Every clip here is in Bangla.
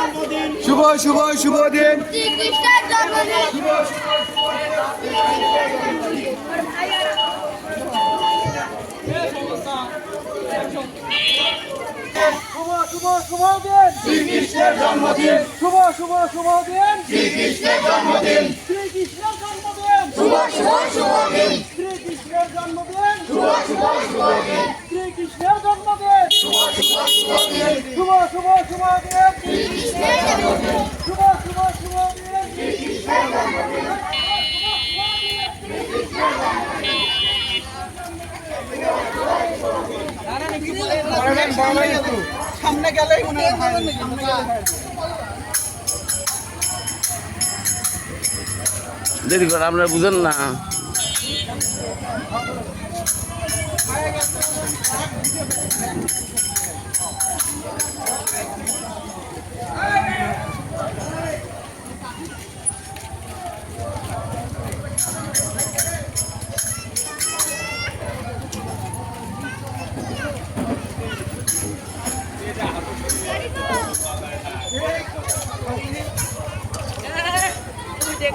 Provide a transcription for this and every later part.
শুভ শুভ শুভ দিন। শ্রীকৃষ্ণের জন্মদিন। শুভ শুভ শুভ দিন। শ্রীকৃষ্ণের জন্মদিন। শুভ শুভ শুভ দিন। শ্রীকৃষ্ণের জন্মদিন শ্রীকৃষ্ণের জন্মদিন শুভ শুভ শুভ দিন শ্রীকৃষ্ণের জন্মদিন শুভ শুভ শুভ দিন শ্রীকৃষ্ণের জন্মদিন শুভ শুভ শুভ দিন শুভ শুভ শুভ শুভ শুভ শুভ দেরি করে আপনারা বুঝেন না। এটা দেখ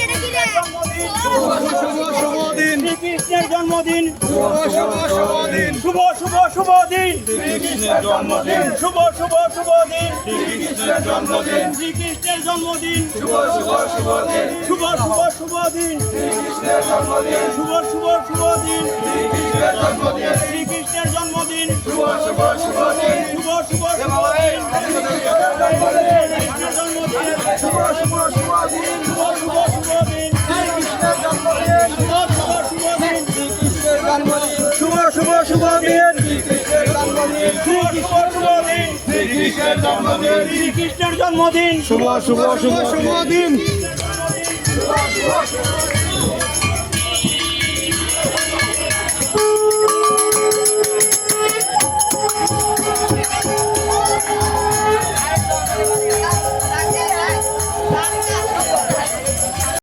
এটা কি রে শুভ শুভ দিন শ্রীকৃষ্ণের জন্মদিন শুভ শুভ শুভ দিন শুভ শুভ শুভ দিন শ্রীকৃষ্ণের জন্মদিন শুভ শুভ শুভ দিন শ্রীকৃষ্ণের জন্মদিন শ্রীকৃষ্ণের জন্মদিন শুভ শুভ শুভ দিন শুভ শুভ শুভ দিন শ্রীকৃষ্ণের জন্মদিন শুভ শুভ শুভ দিন শ্রীকৃষ্ণের জন্মদিন শ্রীকৃষ্ণের জন্মদিন শুভ শুভ দিন শুভ শুভ শুভ দিন জন্মদিন শুভ শুভ শুভ শুভ দিন।